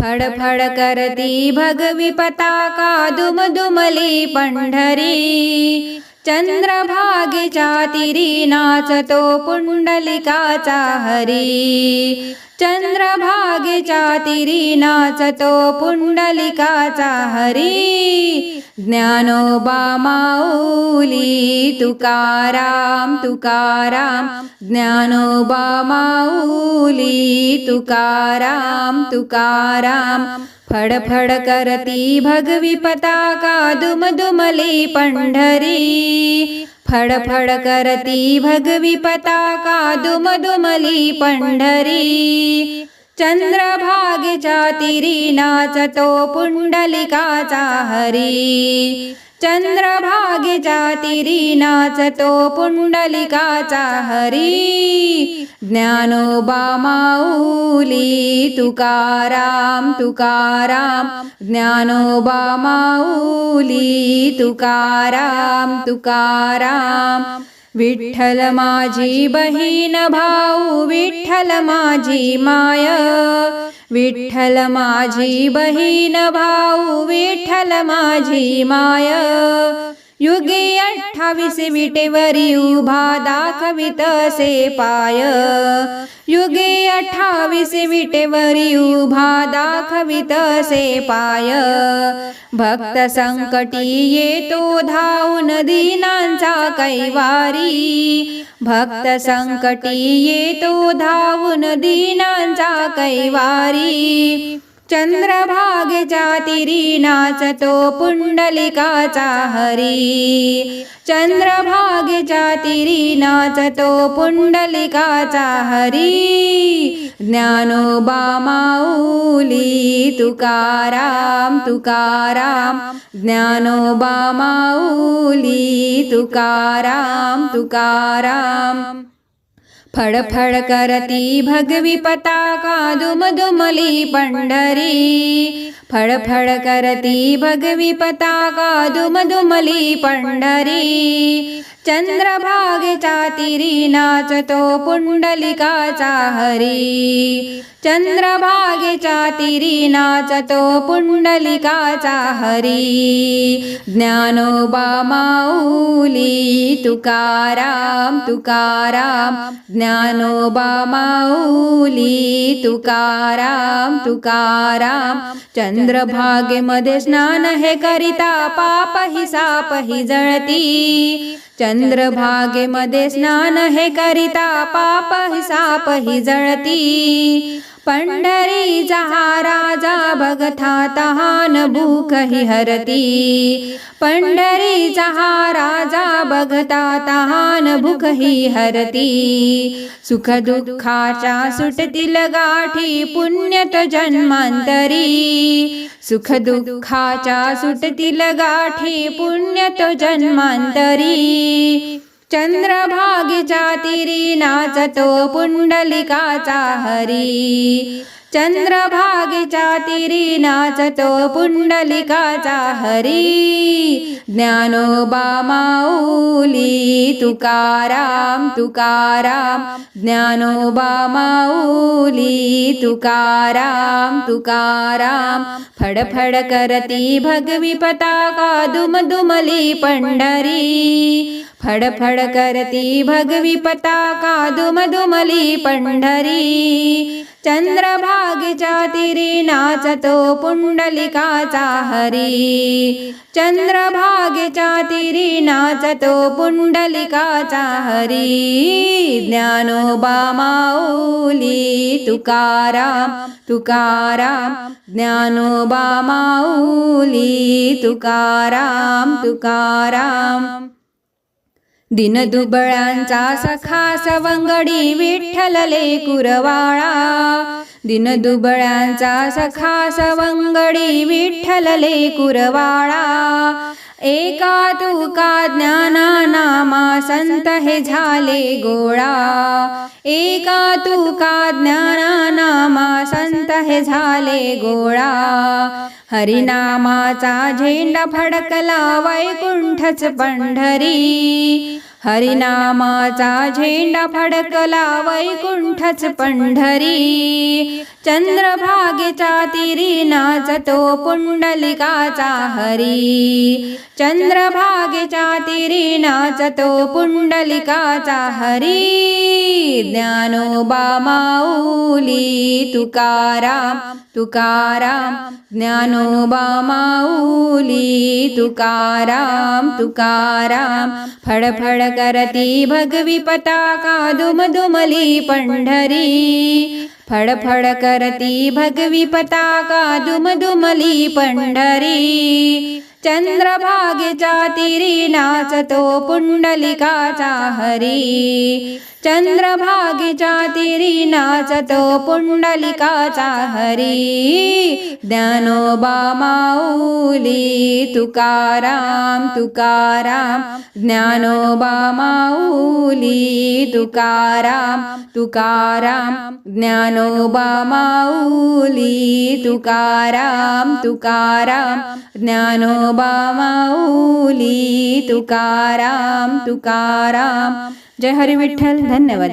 फड़फड़ करती भगवी पताका दुम दुमली पंढरी. चंद्रभागेच्या तिरी नाचतो पुंडलिकाचा हरी। चंद्रभागेच्या तिरी नाचतो पुंडलिकाचा हरी। ज्ञानोबा माऊली तुकाराम तुकाराम। ज्ञानोबा माऊली तुकाराम तुकाराम। फडफड करती भगवी पताका दुम दुमली पंढरी. फडफड करती भगवी पताका दुम दुमली पंढरी. चंद्रभागेच्या तिरी नाचतो पुंडलिकाचा हरी. चंद्रभागेच्या तिरी नाचतो पुंडलिकाचा हरी. ज्ञानोबा माऊली तुकाराम तुकाराम. ज्ञानोबा माऊली तुकाराम तुकाराम. विठ्ठल माझी बहीण भाऊ विठ्ठल माझी माय. विठ्ठल माझी बहीण भाऊ विठ्ठल माझी माय. युगे अठ्ठावीस विटेवरी उभा दाखवित से पाय. युगे अठ्ठावीस विटेवरी उभा दाखवित से पाय. भक्त संकटी येतो धावून दिनांचा कैवारी. भक्त संकटी येतो धावून दिनांचा कैवारी. चंद्रभागेच्या तिरी नाचतो पुंडलिकाचा हरी। चंद्रभागेच्या तिरी नाचतो पुंडलिकाचा हरी। ज्ञानोबा माऊली तुकाराम तुकाराम। ज्ञानोबा माऊली तुकाराम तुकाराम। फड़फड़ करती भगवी पताका दुमदुमली पंढरी. फडफड करती भगवी पताका दुमदुमली पंढरी. चंद्रभागेचा तिरी नाचतो पुंडलिकाचा हरी. चंद्रभागेचा तिरी नाचतो पुंडलिकाचा हरी. ज्ञानोबा माऊली तुकाराम तुकाराम. ज्ञानोबा माऊली तुकाराम तुकाराम. चंद्रभागेमध्ये स्नान हे करिता पाप ही साप ही जळती. चंद्रभागेमध्ये स्नान हे करिता पाप हि साप हि जळती. पंढरी जहा राजा भगथा तहान भूक ही हरती. पंढरी जहा राजा बघता तहान भूक ही हरती. सुख दुःखाच्या सुटतील गाठी पुण्यत जन्मांतरी. सुख दुःखाच्या सुटतील गाठी पुण्यत जन्मांतरी. चंद्रभागेच्या तिरी नाचतो पुंडलिकाचा हरी. चंद्रभागेच्या तिरी नाचतो पुंडलिकाचा हरी. ज्ञानोबा माऊली तुकाराम तुकाराम. ज्ञानोबा माऊली तुकाराम तुकाराम. फडफड करती भगवी पताका दुम दुमली पंढरी. फडफड करती भगवी पताका दुमदुमली पंढरी. चंद्रभागेच्या तिरी नाचतो पुंडलिकाचा हरी. चंद्रभागेच्या तिरी नाचतो पुंडलिकाचा हरी. ज्ञानोबा माऊली तुकाराम तुकाराम. ज्ञानोबा माऊली तुकाराम तुकाराम. दिनदुबळांचा सखा सवंगडी विठ्ठलले कुरवाळा. दिनदुबळांचा सखा सवंगडी विठ्ठलले कुरवाळा. एका तुका ज्ञाना नामा संत हे झाले गोळा. एका तुका ज्ञाना नामा संत हे झाले गोळा. हरिनामाचा झेंडा फडकला वैकुंठच पंढरी. हरिनामाचा झेंडा फडकला वैकुंठच पंढरी. चंद्रभागेचा तिरी नाचतो पुंडलिकाचा हरी. चंद्रभागेचा तिरी नाचतो पुंडलिकाचा हरी. ज्ञानोबा माऊली तुकाराम तुकाराम ज्ञानोबा माऊली तुकाराम तुकाराम फडफड करती भगवी पताका दुमदुमली पंढरी? फडफड करती भगवी पताका दुमदुमली पंढरी? चंद्रभागेच्या तिरी नाचतो पुंडलिकाचा हरी. चंद्रभागेच्या तिरी नाचतो पुंडलिकाचा हरी। ज्ञानोबा माऊली तुकाराम तुकाराम। ज्ञानोबा माऊली तुकाराम तुकाराम। ज्ञानोबा माऊली तुकाराम तुकाराम। ज्ञानोबा माऊली तुकाराम तुकाराम। जय हरी विठ्ठल धन्यवाद.